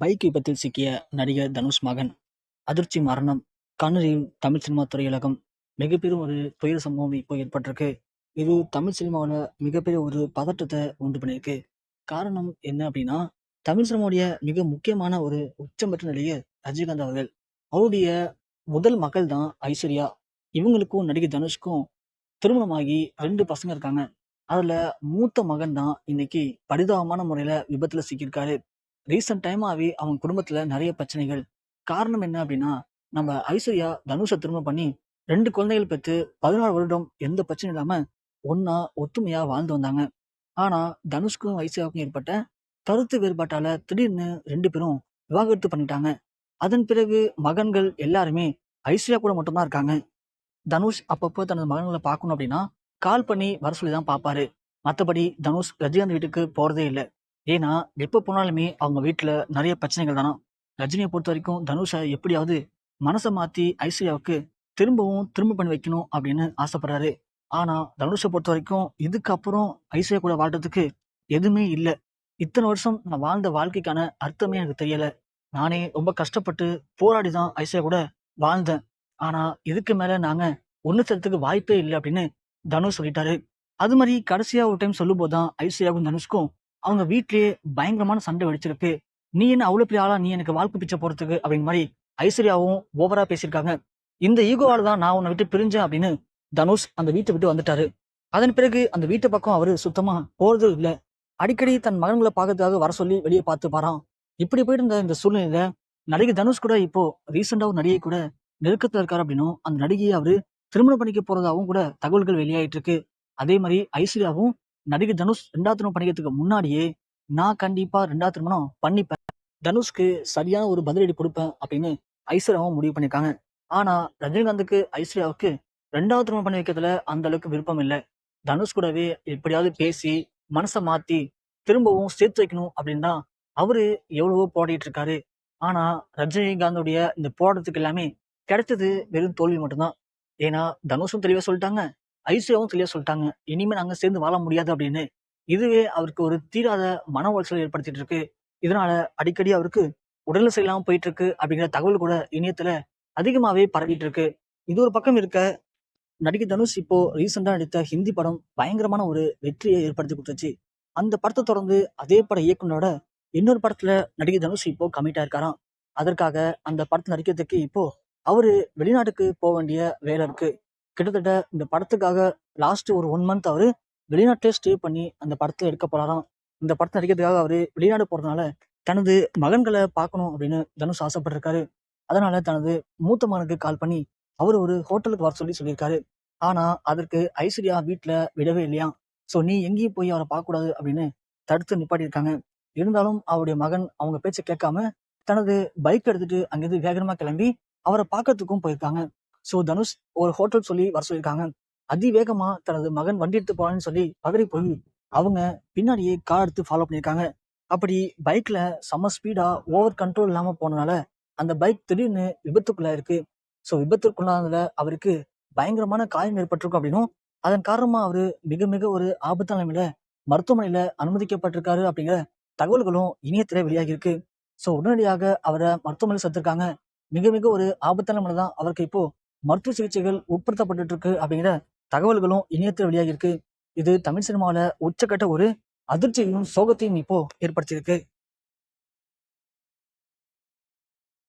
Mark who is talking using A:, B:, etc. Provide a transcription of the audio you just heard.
A: Bike விபத்தில் சிக்கிய நடிகர் தனுஷ் மகன் அதிர்ச்சி மரணம். கண்ணூரில் தமிழ் சினிமா திரையுலகம் மிகப்பெரும் ஒரு துயர் சம்பவம் இப்போ ஏற்பட்டிருக்கு. இது தமிழ் சினிமாவில் மிகப்பெரிய ஒரு பதட்டத்தை உண்டு பண்ணியிருக்கு. காரணம் என்ன அப்படின்னா தமிழ் சினிமாவுடைய மிக முக்கியமான ஒரு உச்சம் பெற்ற நடிகர் ரஜினிகாந்த் அவர்கள். அவருடைய முதல் மகள் தான் ஐஸ்வர்யா. இவங்களுக்கும் நடிகர் தனுஷ்க்கும் திருமணமாகி ரெண்டு பசங்க இருக்காங்க. அதுல மூத்த மகன் தான் இன்னைக்கு பரிதாபமான முறையில விபத்துல சிக்கியிருக்காரு. ரீசெண்ட் டைமாகவே அவங்க குடும்பத்தில் நிறைய பிரச்சனைகள். காரணம் என்ன அப்படின்னா நம்ம ஐஸ்வர்யா தனுஷை திருமணம் பண்ணி ரெண்டு குழந்தைகள் பெற்று பதினாறு வருடம் எந்த பிரச்சனையும் இல்லாமல் ஒன்றா ஒத்துமையாக வாழ்ந்து வந்தாங்க. ஆனால் தனுஷ்க்கும் ஐஸ்வர்யாவுக்கும் ஏற்பட்ட கருத்து வேறுபாட்டால் திடீர்னு ரெண்டு பேரும் விவாகரத்து பண்ணிட்டாங்க. அதன் பிறகு மகன்கள் எல்லாருமே ஐஸ்வர்யா கூட மட்டும்தான் இருக்காங்க. தனுஷ் அப்பப்போ தனது மகன்களை பார்க்கணும் அப்படின்னா கால் பண்ணி வர சொல்லி தான் பார்ப்பாரு. மற்றபடி தனுஷ் ரஜினிகாந்த் வீட்டுக்கு போகிறதே இல்லை. ஏன்னா எப்போ போனாலுமே அவங்க வீட்டில் நிறைய பிரச்சனைகள் தானா? ரஜினியை பொறுத்த வரைக்கும் தனுஷை எப்படியாவது மனசை மாற்றி ஐஸ்வர்யாவுக்கு திரும்பவும் திரும்ப பண்ணி வைக்கணும் அப்படின்னு ஆசைப்படுறாரு. ஆனால் தனுஷை பொறுத்த வரைக்கும் இதுக்கப்புறம் ஐஸ்வர்யா கூட வாழ்றதுக்கு எதுவுமே இல்லை. இத்தனை வருஷம் நான் வாழ்ந்த வாழ்க்கைக்கான அர்த்தமே எனக்கு தெரியலை. நானே ரொம்ப கஷ்டப்பட்டு போராடி தான் ஐஸ்வர்யா கூட வாழ்ந்தேன். ஆனால் இதுக்கு மேலே நாங்கள் ஒன்று சேர்த்துக்கு வாய்ப்பே இல்லை அப்படின்னு தனுஷ் சொல்லிட்டாரு. அது மாதிரி கடைசியாக ஒரு டைம் சொல்லும்போது தான் ஐஸ்வர்யாவுக்கும் தனுஷ்க்கும் அவங்க வீட்லயே பயங்கரமான சண்டை வெடிச்சிருக்கு. நீ என்ன அவ்வளவு பெரிய ஆளா? நீ எனக்கு வாழ்க்கை பிச்சை போறதுக்கு அப்படிங்கிற மாதிரி ஐஸ்வர்யாவும் ஓவரா பேசியிருக்காங்க. இந்த ஈகோவால தான் நான் உன்னை விட்டு பிரிஞ்சேன் அப்படின்னு தனுஷ் அந்த வீட்டை விட்டு வந்துட்டாரு. அதன் பிறகு அந்த வீட்டு பக்கம் அவரு சுத்தமா போறதும் இல்லை. அடிக்கடி தன் மகன்களை பார்க்கறதுக்காக வர சொல்லி வெளியே பார்த்து பாறான் இப்படி போயிட்டு இருந்த இந்த சூழ்நிலையில நடிகை தனுஷ் கூட இப்போ ரீசெண்டா ஒரு நடிகை கூட நெருக்கத்துல இருக்காரு அப்படின்னும் அந்த நடிகையை அவரு திருமணம் பண்ணிக்க போறதாகவும் கூட தகவல்கள் வெளியாயிட்டு இருக்கு. அதே மாதிரி ஐஸ்வர்யாவும் நடிகர் தனுஷ் ரெண்டாவது திருமணம் பண்ணிக்கிறதுக்கு முன்னாடியே நான் கண்டிப்பா ரெண்டாவது திருமணம் பண்ணிப்பேன். தனுஷ்க்கு சரியான ஒரு பதிலடி கொடுப்பேன் அப்படின்னு ஐஸ்வர்யாவும் முடிவு பண்ணிருக்காங்க ஆனா ரஜினிகாந்துக்கு ஐஸ்வர்யாவுக்கு ரெண்டாவது திருமணம் பண்ணி வைக்கிறதுல அந்த அளவுக்கு விருப்பம் இல்லை. தனுஷ் கூடவே எப்படியாவது பேசி மனசை மாத்தி திரும்பவும் சேர்த்து வைக்கணும் அப்படின்னு தான் அவரு எவ்வளவோ போராடிட்டு இருக்காரு. ஆனா ரஜினிகாந்தோடைய இந்த போராட்டத்துக்கு எல்லாமே கிடைச்சது வெறும் தோல்வி மட்டும்தான். ஏன்னா தனுஷும் தெளிவா சொல்லிட்டாங்க. ஐசியாவும் தெளிவாக சொல்லிட்டாங்க. இனிமே நாங்க சேர்ந்து வாழ முடியாது அப்படின்னு. இதுவே அவருக்கு ஒரு தீராத மன உளைச்சல் ஏற்படுத்திட்டு இருக்கு இதனால அடிக்கடி அவருக்கு உடல்நிலை சரியில்லாம போயிட்டு இருக்கு அப்படிங்கிற தகவல் கூட இணையத்துல அதிகமாவே பரவிட்டு இருக்கு இது ஒரு பக்கம் இருக்க நடிகை தனுஷ் இப்போ ரீசெண்டாக நடித்த ஹிந்தி படம் பயங்கரமான ஒரு வெற்றியை ஏற்படுத்தி கொடுத்துச்சு. அந்த படத்தை தொடர்ந்து அதே பட இயக்குனரோட இன்னொரு படத்துல நடிகை தனுஷ் இப்போ கமிட் ஆயிருக்காராம். அதற்காக அந்த படத்துல நடிக்கிறதுக்கு இப்போ அவரு வெளிநாட்டுக்கு போக வேண்டிய வேலை இருக்கு. கிட்டத்தட்ட இந்த படத்துக்காக லாஸ்ட் ஒரு ஒன் மந்த் அவர் வெளிநாட்டிலே ஸ்டே பண்ணி அந்த படத்தில் எடுக்க போறாராம். இந்த படத்தை நடிக்கிறதுக்காக அவர் வெளிநாடு போறதுனால தனது மகன்களை பார்க்கணும் அப்படின்னு தனுஷ் ஆசைப்பட்டிருக்காரு. அதனால தனது மூத்த மகனுக்கு கால் பண்ணி அவர் ஒரு ஹோட்டலுக்கு வர சொல்லி சொல்லியிருக்காரு. ஆனா அதற்கு ஐஸ்வர்யா வீட்டில் விடவே இல்லையா? ஸோ நீ எங்கேயும் போய் அவரை பார்க்கக்கூடாது அப்படின்னு தடுத்து நிப்பாட்டியிருக்காங்க. இருந்தாலும் அவருடைய மகன் அவங்க பேச்சை கேட்காம தனது பைக் எடுத்துட்டு அங்கேருந்து வேகமாக கிளம்பி அவரை பார்க்கறதுக்கும் போயிருக்காங்க. சோ தனுஷ் ஒரு ஹோட்டல் சொல்லி வர சொல்லியிருக்காங்க. அதிவேகமா தனது மகன் வண்டி எடுத்து போறான்னு சொல்லி பதறி போய் அவங்க பின்னாடியே கார் எடுத்து ஃபாலோ பண்ணியிருக்காங்க. அப்படி பைக்ல செம்ம ஸ்பீடா ஓவர் கண்ட்ரோல் இல்லாம போனனால அந்த பைக் திடீர்னு விபத்துக்குள்ள இருக்கு. ஸோ விபத்துக்குள்ளானதுல அவருக்கு பயங்கரமான காயம் ஏற்பட்டிருக்கும் அப்படின்னும் அதன் காரணமா அவரு மிக மிக ஒரு ஆபத்தான நிலைமையில மருத்துவமனையில அனுமதிக்கப்பட்டிருக்காரு அப்படிங்கிற தகவல்களும் இணையத்திலே வெளியாகி இருக்கு. ஸோ உடனடியாக அவரை மருத்துவமனையில் சேர்த்திருக்காங்க. மிக மிக ஒரு ஆபத்தான தான் அவருக்கு இப்போ மருத்துவ சிகிச்சைகள் உட்படுத்தப்பட்டு இருக்கு அப்படிங்கிற தகவல்களும் இணையத்தில் வெளியாகி இருக்கு இது தமிழ் சினிமாவில் உச்சக்கட்ட ஒரு அதிர்ச்சியையும் சோகத்தையும் இப்போ ஏற்படுத்தியிருக்கு.